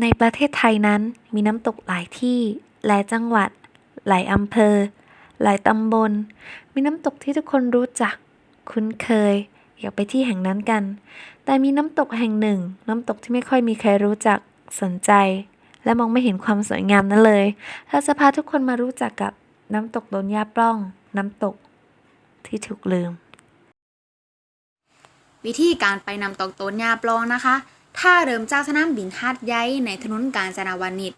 ในประเทศไทยนั้นมีน้ำตกหลายที่ หลายจังหวัด หลายอำเภอ หลายตำบล มีน้ำตกที่ทุกคนรู้จัก คุ้นเคย อยากไปที่แห่งนั้นกัน แต่มีน้ำตกแห่งหนึ่ง น้ำตกที่ไม่ค่อยมีใครรู้จัก สนใจ และมองไม่เห็นความสวยงามนั้นเลย เราจะพาทุกคนมารู้จักกับน้ำตกโดนยาปล้อง น้ำตกที่ถูกลืม วิธีการไปนำตกต้นยาปล้องนะคะ ถ้าเริ่มจากสนามบินฮาดใยในถนนกาญจนาวานิช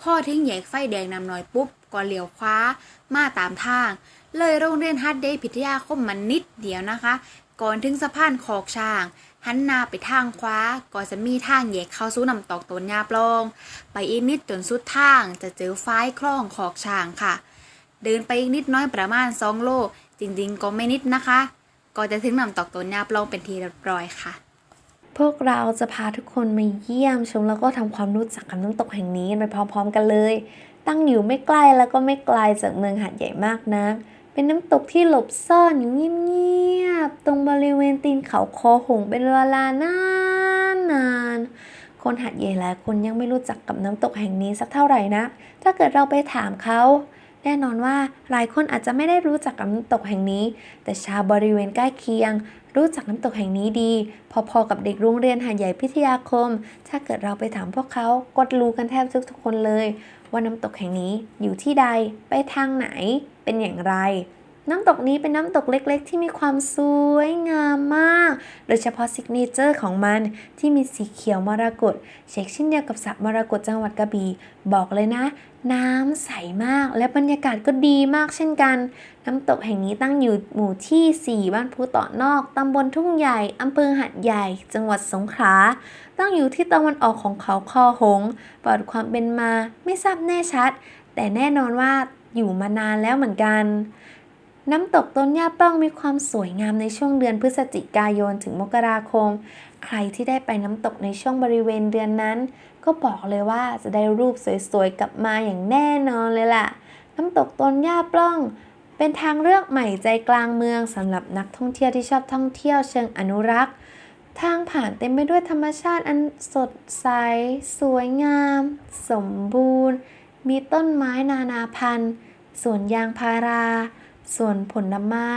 พ่อทิ้งแยกไฟแดงนำหน่อยปุ๊บก็เลี้ยวขวามาตามทาง เลยโรงเรียนฮัดเดย์พิทยาคมมันนิดเดียวนะคะ ก่อนถึงสะพานคอกช้าง หันหน้าไปทางขวาก็จะมีทางแยกเข้าสู่น้ำตกต้นยาปลองไปอีกนิดจนสุดทางจะเจอฝ้ายคลองคอกช้างค่ะ เดินไปอีกนิดน้อยประมาณ2โลจริงๆ ก็ไม่นิดนะคะ ก็จะถึงน้ำตกต้นยาปลองเป็นทีเรียบร้อยค่ะ พวกเราจะพาทุกคนมาเยี่ยมชมแล้วก็ทำความรู้จักกับน้ำตกแห่งนี้กันไปพร้อมๆกันเลย ตั้งอยู่ไม่ใกล้แล้วก็ไม่ไกลจากเมืองหาดใหญ่มากนัก เป็นน้ำตกที่หลบซ่อนอยู่เงียบๆตรงบริเวณตีนเขาคอหงเป็นเวลานานนานๆคนหาดใหญ่หลายคนยังไม่รู้จักกับน้ำตกแห่งนี้สักเท่าไหร่นะ ถ้าเกิดเราไปถามเขา แน่นอนว่าหลายคนอาจจะไม่ได้รู้จักกับน้ำตกแห่งนี้ แต่ชาวบริเวณใกล้เคียง รู้จักน้ำตกแห่งนี้ดี พอๆกับเด็กโรงเรียนหาดใหญ่พิทยาคม ถ้าเกิดเราไปถามพวกเขาก็รู้กันแทบทุกๆคนเลย ว่าน้ำตกแห่งนี้อยู่ที่ใดไปทางไหนเป็นอย่างไร น้ำตกนี้เป็นน้ำตกเล็กๆ ที่มีความสวยงามมาก โดยเฉพาะซิกเนเจอร์ของมันที่มีสีเขียวมรกตเช็คเช่นเดียวกับสระมรกตจังหวัดกระบี่บอกเลยนะ น้ำใสมากและบรรยากาศก็ดีมากเช่นกัน น้ำตกแห่งนี้ตั้งอยู่หมู่ที่ 4 บ้านภูต่อนอกตำบลทุ่งใหญ่อำเภอหัดใหญ่ จังหวัดสงขลา ตั้งอยู่ที่ตะวันออกของเขาคอหงประวัติความเป็นมาไม่ทราบแน่ชัด แต่แน่นอนว่าอยู่มานานแล้วเหมือนกัน น้ำตกต้นย่าป้องมีความสวยงามในช่วงเดือนพฤศจิกายนถึงมกราคม ใครที่ได้ไปน้ำตกในช่วงบริเวณเดือนนั้น ก็บอกเลยว่าจะได้รูปสวยๆกลับมาอย่างแน่นอนเลยล่ะ น้ำตกต้นย่าปล้อง เป็นทางเลือกใหม่ใจกลางเมืองสำหรับนักท่องเที่ยวที่ชอบท่องเที่ยวเชิงอนุรักษ์ ทางผ่านเต็มไปด้วยธรรมชาติอันสดใส สวยงาม สมบูรณ์ มีต้นไม้นานาพันธุ์สวนยางพารา ส่วนผลไม้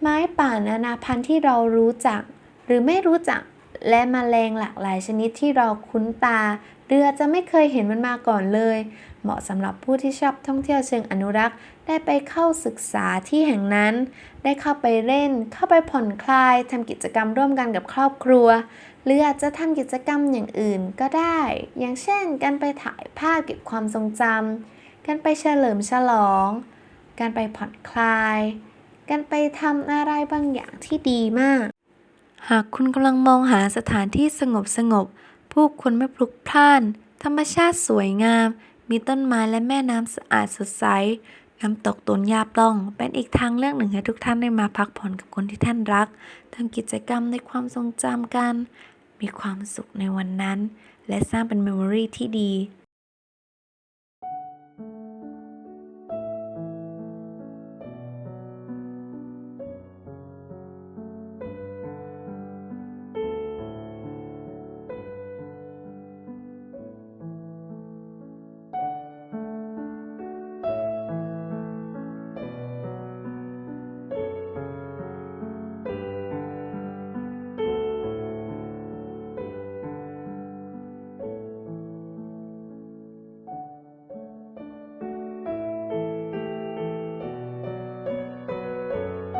ไม้ป่านานาพันธุ์ที่เรารู้จัก หรือไม่รู้จักและมแมลงหลากหลายชนิดที่เราคุ้นตาหรือจะไม่เคยเห็นมันมาก่อนเลย เหมาะสำหรับผู้ที่ชอบท่องเที่ยวเชิงอนุรักษ์ ได้ไปเข้าศึกษาที่แห่งนั้น ได้เข้าไปเล่น เข้าไปผ่อนคลายทำกิจกรรมร่วมกันกับครอบครัว หรืออาจจะทำกิจกรรมอย่างอื่นก็ได้ อย่างเช่น การไปถ่ายภาพเก็บความทรงจำการไปเฉลิมฉลอง การไปผ่อนคลาย การไปทำอะไรบางอย่างที่ดีมาก หากคุณกำลังมองหาสถานที่สงบสงบๆผู้คนไม่พลุกพล่าน ธรรมชาติสวยงาม มีต้นไม้และแม่น้ำสะอาดสดใส น้ำตกตนยาปล้อง เป็นอีกทางเลือกหนึ่งให้ทุกท่านได้มาพักผ่อนกับคนที่ท่านรักทำกิจกรรมในความทรงจำกัน มีความสุขในวันนั้น และสร้างเป็นเมมโมรีที่ดี